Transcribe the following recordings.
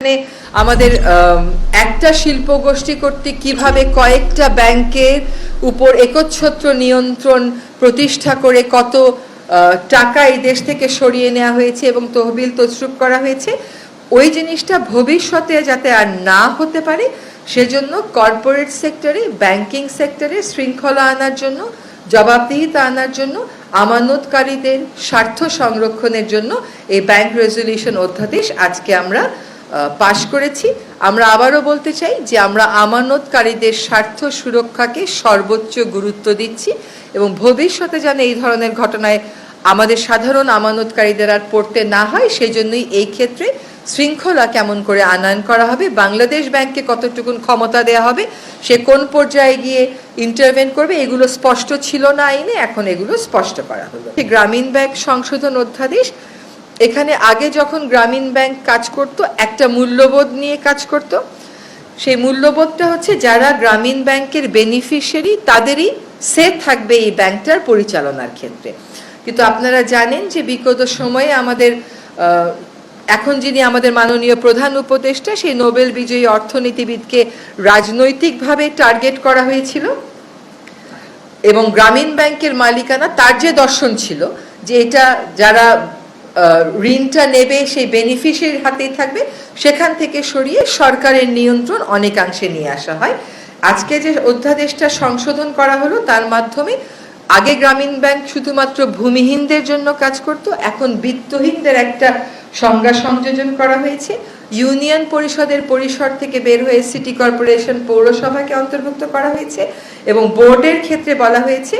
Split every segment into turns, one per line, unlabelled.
এখানে আমাদের আম, একটা শিল্প গোষ্ঠী কর্তৃক কীভাবে কয়েকটা ব্যাংকের উপর একচ্ছত্র নিয়ন্ত্রণ প্রতিষ্ঠা করে কত টাকা এই দেশ থেকে সরিয়ে নেওয়া হয়েছে এবং তহবিল তছরুপ করা হয়েছে ওই জিনিসটা ভবিষ্যতে যাতে আর না হতে পারে সেজন্য কর্পোরেট সেক্টরে ব্যাংকিং সেক্টরে শৃঙ্খলা আনার জন্য জবাবদিহিতা আনার জন্য আমানতকারীদের স্বার্থ সংরক্ষণের জন্য এই ব্যাংক রেজলিউশন অধ্যাদেশ আজকে আমরা পাশ করেছি। আমরা আবারও বলতে চাই যে আমরা আমানতকারীদের স্বার্থ সুরক্ষাকে সর্বোচ্চ গুরুত্ব দিচ্ছি এবং ভবিষ্যতে যেন এই ধরনের ঘটনায় আমাদের সাধারণ আমানতকারীদের আর পড়তে না হয়, সেজন্যই এই ক্ষেত্রে শৃঙ্খলা কেমন করে আনয়ন করা হবে, বাংলাদেশ ব্যাংককে কতটুকুন ক্ষমতা দেওয়া হবে, সে কোন পর্যায়ে গিয়ে ইন্টারভেন করবে, এগুলো স্পষ্ট ছিল না আইনে, এখন এগুলো স্পষ্ট করা হলো। গ্রামীণ ব্যাংক সংশোধন অধ্যাদেশ এখানে আগে যখন গ্রামীণ ব্যাংক কাজ করত, একটা মূল্যবোধ নিয়ে কাজ করত। সেই মূল্যবোধটা হচ্ছে যারা গ্রামীণ ব্যাংকের বেনিফিশিয়ারি তাদেরই সে থাকবে এই ব্যাংকটার পরিচালনার ক্ষেত্রে। কিন্তু আপনারা জানেন যে বিগত সময়ে আমাদের এখন যিনি আমাদের মাননীয় প্রধান উপদেষ্টা, সেই নোবেল বিজয়ী অর্থনীতিবিদকে রাজনৈতিকভাবে টার্গেট করা হয়েছিল। এবং গ্রামীণ ব্যাংকের মালিকানা তার যে দর্শন ছিল, যে এটা যারা ঋণটা নেবে, সেই বেনিফিশিয়ারির হাতেই থাকবে। সেখান থেকে সরিয়ে সরকারের নিয়ন্ত্রণ অনেকাংশে নিয়ে আসা হয়। আজকে যে অধ্যাদেশটা সংশোধন করা হলো, তার মাধ্যমে আগে গ্রামীণ ব্যাংক শুধুমাত্র ভূমিহীনদের জন্য কাজ করত, এখন বিত্তহীনদের একটা সংজ্ঞা সংযোজন করা হয়েছে। ইউনিয়ন পরিষদের পরিসর থেকে বের হয়ে সিটি কর্পোরেশন পৌরসভাকে অন্তর্ভুক্ত করা হয়েছে এবং বোর্ডের ক্ষেত্রে বলা হয়েছে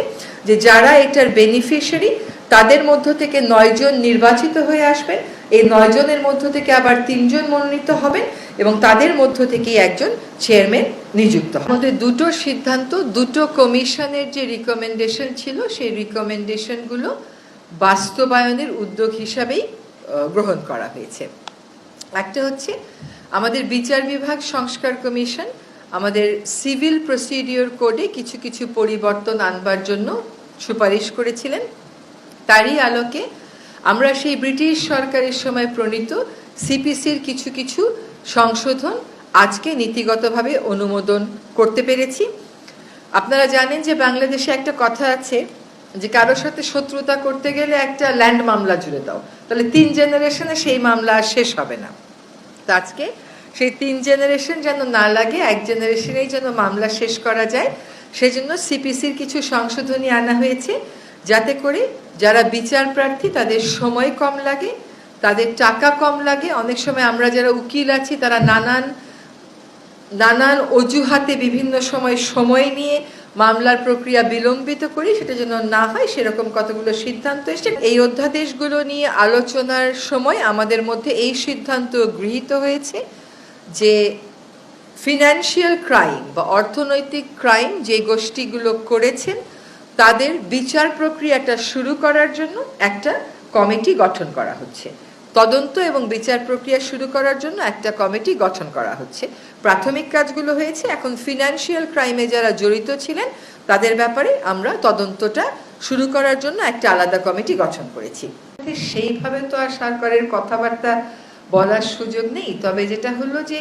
যে যারা এটার বেনিফিশিয়ারি তাদের মধ্য থেকে নয়জন নির্বাচিত হয়ে আসবেন এই নয়জনের মধ্য থেকে আবার তিনজন মনোনীত হবেন এবং তাদের মধ্য থেকেই একজন চেয়ারম্যান নিযুক্ত আমাদের দুটো সিদ্ধান্ত, দুটো কমিশনের যে রিকমেন্ডেশন ছিল, সেই রিকমেন্ডেশনগুলো বাস্তবায়নের উদ্যোগ হিসাবেই গ্রহণ করা হয়েছে। একটা হচ্ছে আমাদের বিচার বিভাগ সংস্কার কমিশন, আমাদের সিভিল প্রসিডিওর কোডে কিছু কিছু পরিবর্তন আনবার জন্য সুপারিশ করেছিলেন। তারই আলোকে আমরা সেই ব্রিটিশ সরকারের সময় প্রণীত সিপিসির কিছু কিছু সংশোধন আজকে নীতিগতভাবে অনুমোদন করতে পেরেছি। আপনারা জানেন যে বাংলাদেশে একটা কথা আছে যে কারোর সাথে শত্রুতা করতে গেলে একটা ল্যান্ড মামলা জুড়ে দাও। তাহলে তিন জেনারেশনে সেই মামলা আর শেষ হবে না। তো আজকে সেই তিন জেনারেশন যেন না লাগে, এক জেনারেশনেই যেন মামলা শেষ করা যায়, সেজন্য সিপিসির কিছু সংশোধনী আনা হয়েছে। যাতে করে যারা বিচার প্রার্থী, তাদের সময় কম লাগে, তাদের টাকা কম লাগে। অনেক সময় আমরা যারা উকিল আছি, তারা নানান নানান অজুহাতে বিভিন্ন সময় সময় নিয়ে মামলার প্রক্রিয়া বিলম্বিত করি, সেটা যেন না হয়, সেরকম কতগুলো সিদ্ধান্ত এসছে। এই অধ্যাদেশগুলো নিয়ে আলোচনার সময় আমাদের মধ্যে এই সিদ্ধান্ত গৃহীত হয়েছে যে ফিনান্সিয়াল ক্রাইম বা অর্থনৈতিক ক্রাইম যে গোষ্ঠীগুলো করেছেন তাদের বিচার প্রক্রিয়াটা শুরু করার জন্য একটা কমিটি গঠন করা হচ্ছে। তদন্ত এবং বিচার প্রক্রিয়া শুরু করার জন্য একটা কমিটি গঠন করা হচ্ছে। প্রাথমিক কাজগুলো হয়েছে, এখন ফিনান্সিয়াল ক্রাইমে যারা জড়িত ছিলেন, তাদের ব্যাপারে আমরা তদন্তটা শুরু করার জন্য একটা আলাদা কমিটি গঠন করেছি। সেইভাবে তো আর সরকারের কথাবার্তা বলার সুযোগ নেই। তবে যেটা হলো যে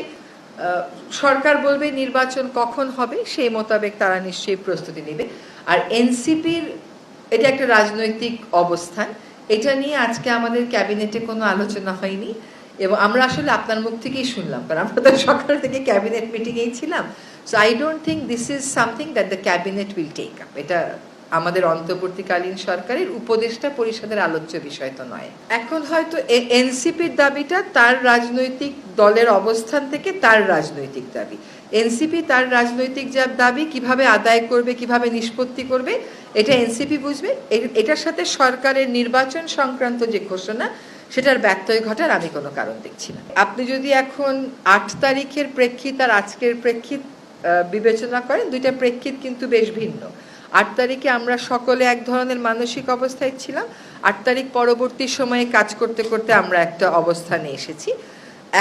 সরকার বলবে নির্বাচন কখন হবে, সেই মোতাবেক তারা নিশ্চয়ই প্রস্তুতি নেবে। আর এনসিপির, এটা একটা রাজনৈতিক অবস্থান। এটা নিয়ে আজকে আমাদের ক্যাবিনেটে কোনো আলোচনা হয়নি। এবং আমরা আসলে আপনার মুখ থেকেই শুনলাম, কারণ আমরা তো সকাল থেকে ক্যাবিনেট মিটিংয়েই ছিলাম। So I don't think this is something that the cabinet will take up এটা আমাদের অন্তর্বর্তীকালীন সরকারের উপদেষ্টা পরিষদের আলোচ্য বিষয় তো নয়। এখন হয়তো এনসিপির দাবিটা তার রাজনৈতিক দলের অবস্থান থেকে তার রাজনৈতিক দাবি। এনসিপি তার রাজনৈতিক যা দাবি, কীভাবে আদায় করবে, কীভাবে নিষ্পত্তি করবে, এটা এনসিপি বুঝবে। এটার সাথে সরকারের নির্বাচন সংক্রান্ত যে ঘোষণা, সেটার ব্যত্যয় ঘটার আমি কোনো কারণ দেখছি না। আপনি যদি এখন আট তারিখের প্রেক্ষিত আর আজকের প্রেক্ষিত বিবেচনা করেন, দুইটা প্রেক্ষিত কিন্তু বেশ ভিন্ন। আট তারিখে আমরা সকলে এক ধরনের মানসিক অবস্থায় ছিলাম। আট তারিখ পরবর্তী সময়ে কাজ করতে করতে আমরা একটা অবস্থানে এসেছি।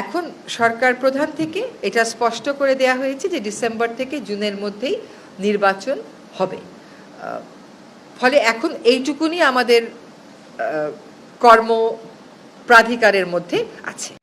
এখন সরকার প্রধান থেকে এটা স্পষ্ট করে দেয়া হয়েছে যে ডিসেম্বর থেকে জুনের মধ্যেই নির্বাচন হবে। ফলে এখন এইটুকুনি আমাদের কর্ম প্রাধিকারের মধ্যে আছে।